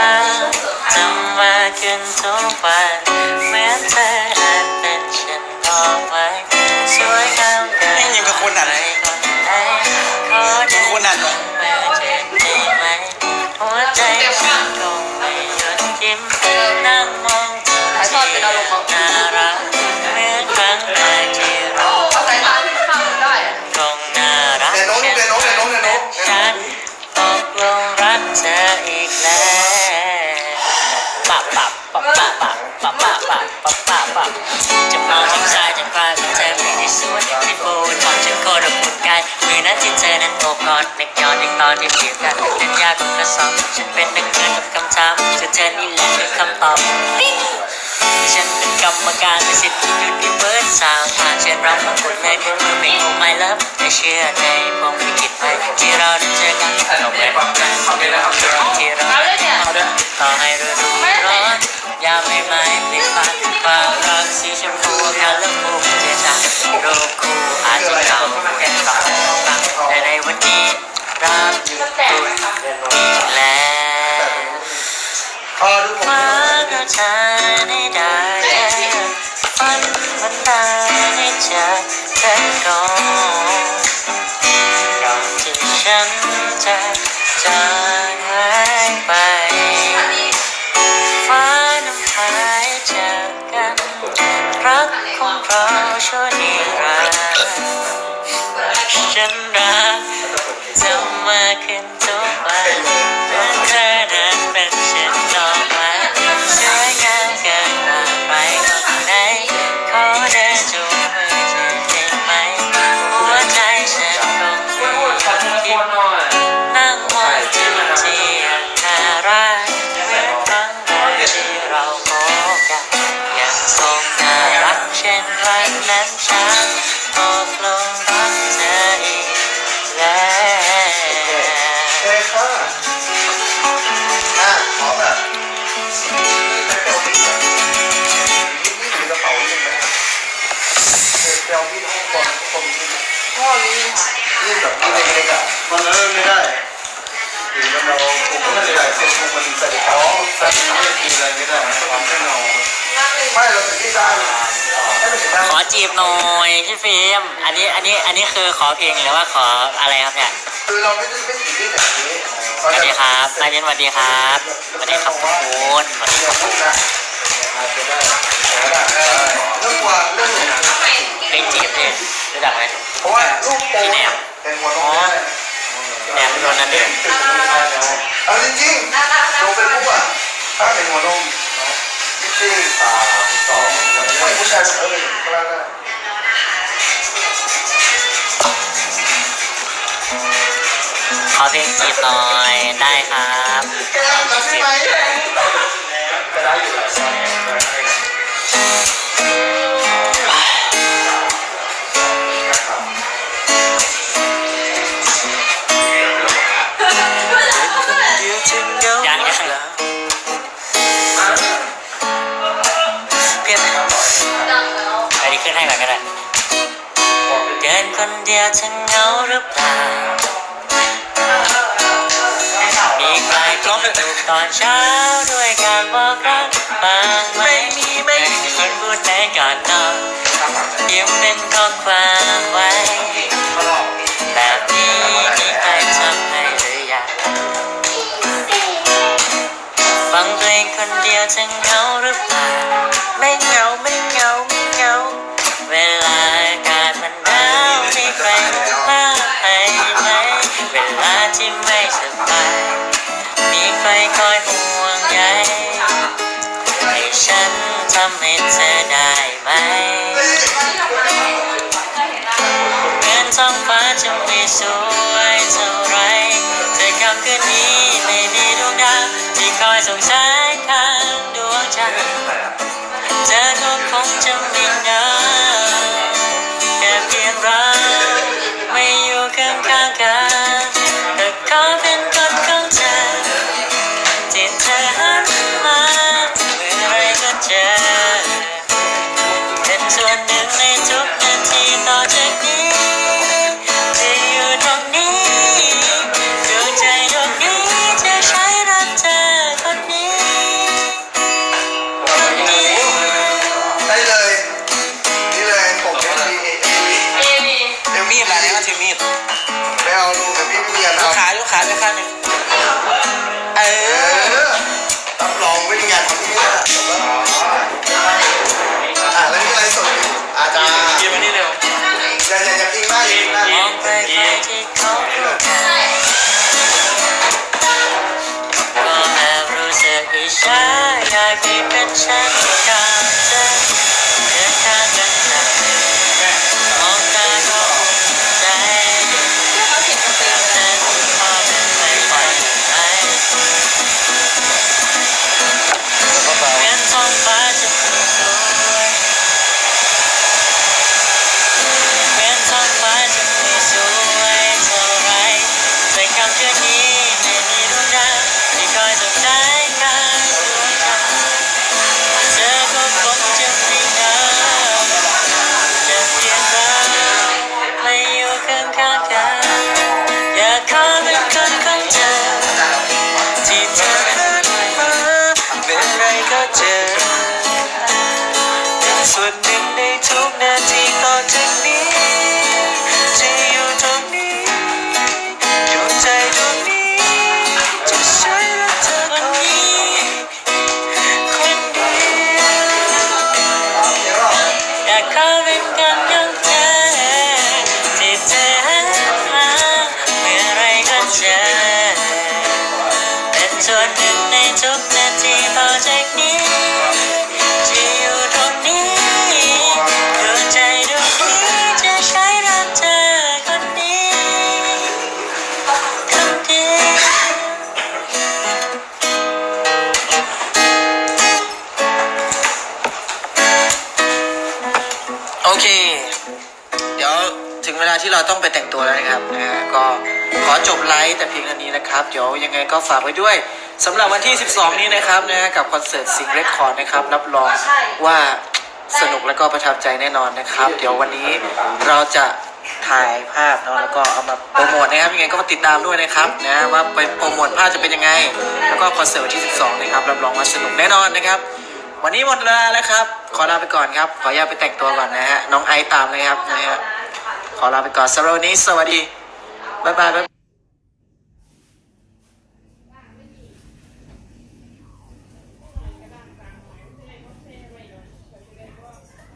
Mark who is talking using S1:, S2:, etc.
S1: จำมาขึ้นทุกวันเหมือนเธออาจเป็นฉันมองไว้สวยงามเกิน
S2: ยังกับคนอะ
S1: ใคนไหนขอได้
S2: คนอะ
S1: เมื่เจอได้ไหมหัวใจฉันคงไม่หยุดยิ้มนั่งมองเธอ
S3: ถ่ายทอดเป็นอารมณ์มั้ง
S1: น่ารักเหมือนครั้งแรกที่เรา
S3: เอาสายตาที่ข้อะ
S1: คงน่ารัก
S4: เดี๋ยวน้องเดี๋ยวน้องเดี๋ยวน้องเดี๋ยวน้อง
S1: ฉันตกลงรักเธออีกแล้ว ปับปับปับปับปับปับปับปับปับปับปับจะมองทางซ้ายทาขวาของเธอไม่ได้สวยที่บูนมองฉันโคตรอบอุ่นกายมือนั้นที่เธอนั้นโอบกอดนึกย้อนถึงตอนที่เพียงกันเล่นยากของกระสอบฉันเป็นนักเรียนกับคำถามเธอเธอนี่แหละคือคำตอบปิ๊งฉันเป็นกรรมการมีสิทธิ์ยุติเบิร์ดสาวทางเช่นเราทั้งคนเลยคือไม่โอ้ไม่เลิฟไม่เชื่อในผมไม่คิดไปที่เราได้เจอกันเราเหมือนกันที่เราได้ต่อให้ฤ ดูร้อนยามไม่ไม่เปลี่ยนไปความรักสีชมพูกันและมุมเจจารูปคู่อาจจะเก่าแค่สองครั้งแต่ในวันนี้รักอยู่คุณอีกแล้ว
S4: เออดูผม
S1: ฟ้าก็เธอ ฉันรักฉันรัก เฮ้
S4: ยค่ะอะพร้อมอะนี่ถือกระเป๋าอยู่ไหมเดี๋ยวพี่ต้องคนคน
S3: พ่อมีค่ะ
S4: นี่แบบนี่เล็กๆอะมันเริ่มไม่ได้หรือเราผมก็ไม่ได้เซ็ตมันใส่ท้องใส่ไม่กินอะไรไม่ได้ความแน่นอนไม่เราจะที่ได้
S1: ขอจีบหน่อยพี่ฟิล์มอันนี้อันนี้อันนี้คือขอเพลงหรือว่าขออะไรครับเนี่ย
S4: คือเราไม่ได้ไม่ติดที่แบบนี้
S1: สวัสดีครับนายเบนสวัสดีครับสวัสดีครับทุกคนสวัสดี
S4: เรื่องพวกนั้นอาจจะได้เรื่องว่าเรื่อง
S1: เพลงจีบเนี่ยรู้จักไหม
S4: เพราะว่าลูกโป่งเป็นหัวนม
S1: แนวเป็นคนนั้นเอง
S4: เอาจริงๆลงเป็นปุ๊บอะถ้าเป็นหัวนม ที่สามสองไม่ผู้ชายเออก็แล้วได้
S1: ขอเพลงจีบหน่อยได้ครับ
S4: แกรับไหม ก็ได้อยู่
S1: ยัง เดียวจะเหงาหรือเปล่า มีใครพบถูกตอนเช้าด้วยการบอกรักบ้างไหมมีไม่มีคนพูดในก่อนนอนยิ้มเป็นข้อความไว้แบบนี้มีใครทำให้หรือยังฟังเพลงคนเดียวจะเหงาหรือเปล่า ไม่เหงาไม่เหงา ไม่สบาย มีใครคอยห่วงใยให้ฉันทำให้เธอได้ไหมเหมือนท้องฟ้าจะไม่สวยเท่าไรแต่ค่ำคืนนี้ไม่มีดวงดาวที่คอยส่งฉัน ขาด้วยข้างหนึ่งเออรับรองไม่มีงา
S3: น
S1: ของที่นี่ะแอะแล้วนี่อะไรสดอยู่อาจารย์ยืนมานี่เร็วอย่าอย่าอย่าพิงมากพิงมากน้นกิจฉายากมีเป็นฉัน เคเดี๋ยวถึงเวลาที่เราต้องไปแต่งตัวแล้วนะครับนะฮะก็ขอจบไลฟ์แต่เพียงเท่านี้นะครับ เดี๋ยวยังไงก็ฝากไว้ด้วยสำหรับวันที่ 12 นี้นะครับนะฮะกับคอนเสิร์ตสิงเรคคอร์ดนะครับ รับรองว่าสนุกและก็ประทับใจแน่นอนนะครับ เดี๋ยววันนี้เราจะถ่ายภาพเนาะแล้วก็เอามาโปรโมทนะครับยังไงก็มาติดตามด้วยนะครับนะว่าไปโปรโมทภาพจะเป็นยังไง แล้วก็คอนเสิร์ตวันที่ 12 นะครับรับรองว่าสนุกแน่นอนนะครับ วันนี้หมดเวลาแล้วครับ ขอลาไปก่อนครับ ขออนุญาตไปแต่งตัวก่อนนะฮะ น้องไอตามเลยครับนะฮะ ขอลาไปก่อนสำหรับวันนี้ สวัสดี บ๊ายบายบ๊ายบาย